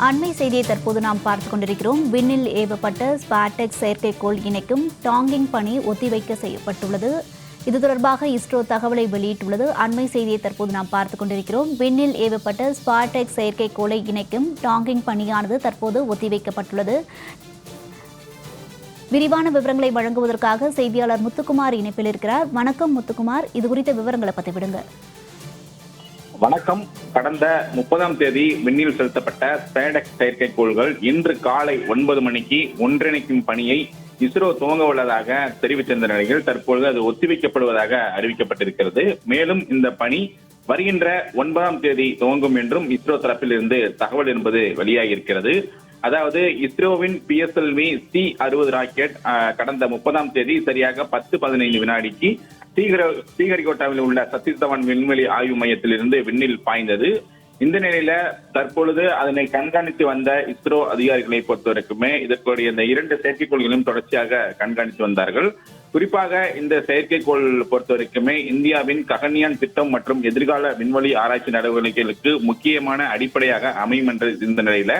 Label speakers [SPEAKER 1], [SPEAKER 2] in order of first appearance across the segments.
[SPEAKER 1] அண்மை செய்தியை தற்போது நாம் பார்த்து கொண்டிருக்கிறோம். விண்ணில் ஏவப்பட்ட ஸ்பாடெக் செயற்கைக்கோள் இணைக்கும் டாங்கிங் பணி ஒத்திவைக்க செய்யப்பட்டுள்ளது. இது தொடர்பாக இஸ்ரோ தகவலை வெளியிட்டுள்ளது. அண்மை செய்தியை தற்போது நாம் பார்த்துக் கொண்டிருக்கிறோம். விண்ணில் ஏவப்பட்ட ஸ்பாடெக் செயற்கைக்கோளை இணைக்கும் டாங்கிங் பணியானது தற்போது ஒத்திவைக்கப்பட்டுள்ளது. விரிவான விவரங்களை வழங்குவதற்காக செய்தியாளர் முத்துக்குமார் இணைப்பில் இருக்கிறார். வணக்கம் முத்துக்குமார். இது குறித்த விவரங்களை பதிவிடுங்க
[SPEAKER 2] வணக்கம். கடந்த முப்பதாம் தேதி விண்ணில் செலுத்தப்பட்ட ஸ்பேடெக்ஸ் செயற்கைக்கோள்கள் இன்று காலை ஒன்பது மணிக்கு ஒன்றிணைக்கும் பணியை இஸ்ரோ துவங்க உள்ளதாக தெரிவித்திருந்த நிலையில் தற்பொழுது அது ஒத்திவைக்கப்படுவதாக அறிவிக்கப்பட்டிருக்கிறது. மேலும் இந்த பணி வருகின்ற ஒன்பதாம் தேதி துவங்கும் என்றும் இஸ்ரோ தரப்பில் இருந்து தகவல் என்பது வெளியாகியிருக்கிறது. அதாவது இஸ்ரோவின் பிஎஸ்எல்வி சி அறுபது ராக்கெட் கடந்த முப்பதாம் தேதி சரியாக பத்து பதினைந்து வினாடிக்கு ஸ்ரீஹர ஸ்ரீஹரிகோட்டாவில் உள்ள சதீஷ் விண்வெளி ஆய்வு மையத்திலிருந்து விண்ணில் பாய்ந்தது. இந்த நிலையில தற்பொழுது அதனை கண்காணித்து வந்த இஸ்ரோ அதிகாரிகளை பொறுத்தவரைக்குமே இதற்குடைய இந்த இரண்டு செயற்கைக்கோள்களையும் தொடர்ச்சியாக கண்காணித்து வந்தார்கள். குறிப்பாக இந்த செயற்கைக்கோள் பொறுத்தவரைக்குமே இந்தியாவின் ககன்யான் திட்டம் மற்றும் எதிர்கால விண்வெளி ஆராய்ச்சி நடவடிக்கைகளுக்கு முக்கியமான அடிப்படையாக அமையும் என்ற இந்த நிலையில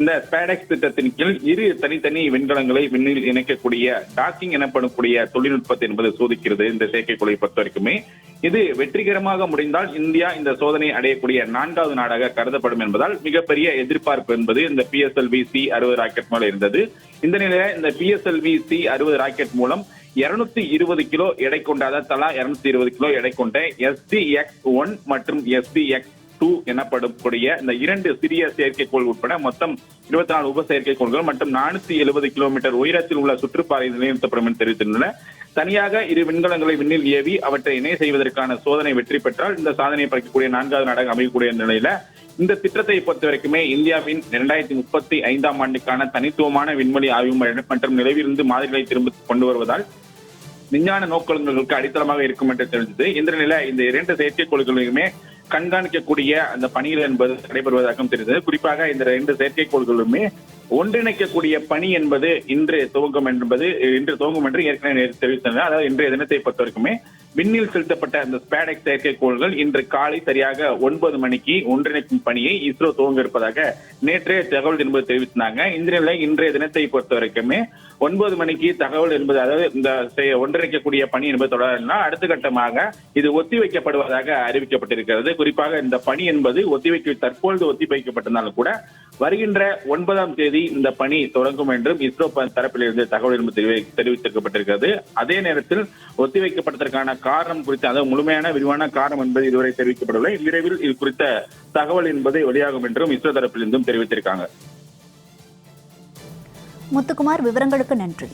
[SPEAKER 2] இந்த பேடெக்ஸ் திட்டத்தின் கீழ் இரு தனித்தனி விண்கலங்களை விண்ணில் இணைக்கக்கூடிய டாக்கிங் எனப்படக்கூடிய தொழில்நுட்பத்தை என்பது சோதிக்கிறது இந்த செயற்கைக்கோளை பொறுத்த வரைக்குமே இது வெற்றிகரமாக முடிந்தால் இந்தியா இந்த சோதனை அடையக்கூடிய நான்காவது நாடாக கருதப்படும் என்பதால் மிகப்பெரிய எதிர்பார்ப்பு என்பது இந்த பிஎஸ்எல்வி சி அறுபது ராக்கெட் மேல இருந்தது. இந்த நிலையில இந்த பிஎஸ்எல்வி சி அறுபது ராக்கெட் மூலம் இருநூத்தி இருபது கிலோ எடை கொண்ட அதாவது தலா இருநூத்தி இருபது கிலோ எடை கொண்ட எஸ்டி எக்ஸ் ஒன் மற்றும் எஸ்டி எக்ஸ் டூ எனப்படக்கூடிய இந்த இரண்டு சிறிய செயற்கைக்கோள் உட்பட மொத்தம் இருபத்தி நாலு உப செயற்கைக்கோள்கள் மற்றும் நானூத்தி எழுபது கிலோமீட்டர் உயரத்தில் உள்ள சுற்றுப்பாதை நிலைநிறுத்தப்படும் என்று தெரிவித்துள்ளன தனியாக இரு விண்கலங்களை விண்ணில் ஏவி அவற்றை இணை செய்வதற்கான சோதனை வெற்றி பெற்றால் இந்த சாதனையை பறிக்கக்கூடிய நான்காவது நாடாக அமையக்கூடிய நிலையில இந்த திட்டத்தை பொறுத்த வரைக்குமே இந்தியாவின் இரண்டாயிரத்தி முப்பத்தி ஐந்தாம் ஆண்டுக்கான தனித்துவமான விண்வெளி ஆய்வு மற்றும் நிலவிலிருந்து மாதிரிகளை திரும்ப கொண்டு வருவதால் விஞ்ஞான நோக்கங்களுக்கு அடித்தளமாக இருக்கும் என்று தெரிவித்தது இந்த நிலை இந்த இரண்டு செயற்கைக்கோள்களையுமே கண்காணிக்கக்கூடிய அந்த பணிகள் என்பது நடைபெறுவதாகவும் தெரிந்தது குறிப்பாக இந்த இரண்டு செயற்கைக்கோள்களுமே ஒன்றிணைக்கக்கூடிய பணி என்பது இன்று துவங்கும் என்பது இன்று துவங்கும் என்று ஏற்கனவே தெரிவித்தனர் அதாவது இன்றைய தினத்தை பொறுத்தவரைக்குமே விண்ணில் செலுத்தப்பட்ட அந்த ஸ்பேடெக் செயற்கைக்கோள்கள் இன்று காலை சரியாக ஒன்பது மணிக்கு ஒன்றிணைக்கும் பணியை இஸ்ரோ துவங்க இருப்பதாக நேற்றே தகவல் என்பது தெரிவித்தாங்க இந்த நிலை இன்றைய தினத்தை பொறுத்த வரைக்குமே ஒன்பது மணிக்கு தகவல் என்பது அதாவது இந்த ஒன்றிணைக்கக்கூடிய பணி என்பது தொடரனா அடுத்த கட்டமாக இது ஒத்திவைக்கப்படுவதாக அறிவிக்கப்பட்டிருக்கிறது. குறிப்பாக இந்த பணி என்பது ஒத்திவைக்க தற்பொழுது ஒத்தி வைக்கப்பட்டிருந்தாலும் கூட வருகின்ற ஒன்பதாம் தேதி இந்த பணி தொடங்கும் என்றும் இஸ்ரோ தரப்பிலிருந்து தகவல் என்பது தெரிவித்திருக்கப்பட்டிருக்கிறது. அதே நேரத்தில் ஒத்திவைக்கப்பட்டதற்கான காரணம் குறித்த அதாவது முழுமையான விரிவான காரணம் என்பது இதுவரை தெரிவிக்கப்படவில்லை. விரைவில் இது குறித்த தகவல் என்பது வெளியாகும் என்றும் இஸ்ரோ தரப்பிலிருந்தும் தெரிவித்திருக்காங்க.
[SPEAKER 1] முத்துக்குமார் விவரங்களுக்கு நன்றி.